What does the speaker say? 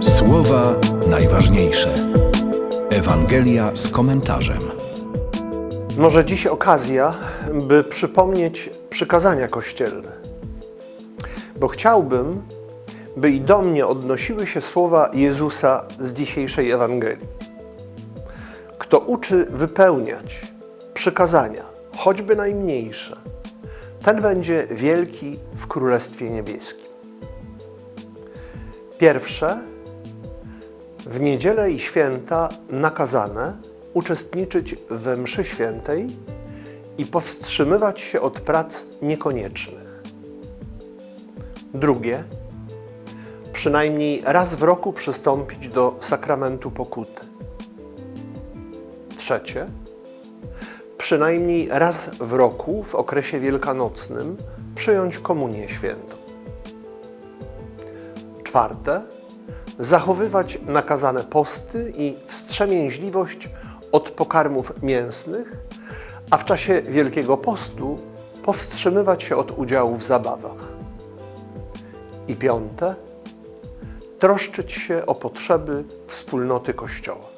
Słowa najważniejsze. Ewangelia z komentarzem. Może dziś okazja, by przypomnieć przykazania kościelne. Bo chciałbym, by i do mnie odnosiły się słowa Jezusa z dzisiejszej Ewangelii. Kto uczy wypełniać przykazania, choćby najmniejsze, ten będzie wielki w Królestwie Niebieskim. Pierwsze, w niedzielę i święta nakazane uczestniczyć we mszy świętej i powstrzymywać się od prac niekoniecznych. Drugie, przynajmniej raz w roku przystąpić do sakramentu pokuty. Trzecie, przynajmniej raz w roku w okresie wielkanocnym przyjąć komunię świętą. Czwarte, zachowywać nakazane posty i wstrzemięźliwość od pokarmów mięsnych, a w czasie Wielkiego Postu powstrzymywać się od udziału w zabawach. I piąte, troszczyć się o potrzeby wspólnoty Kościoła.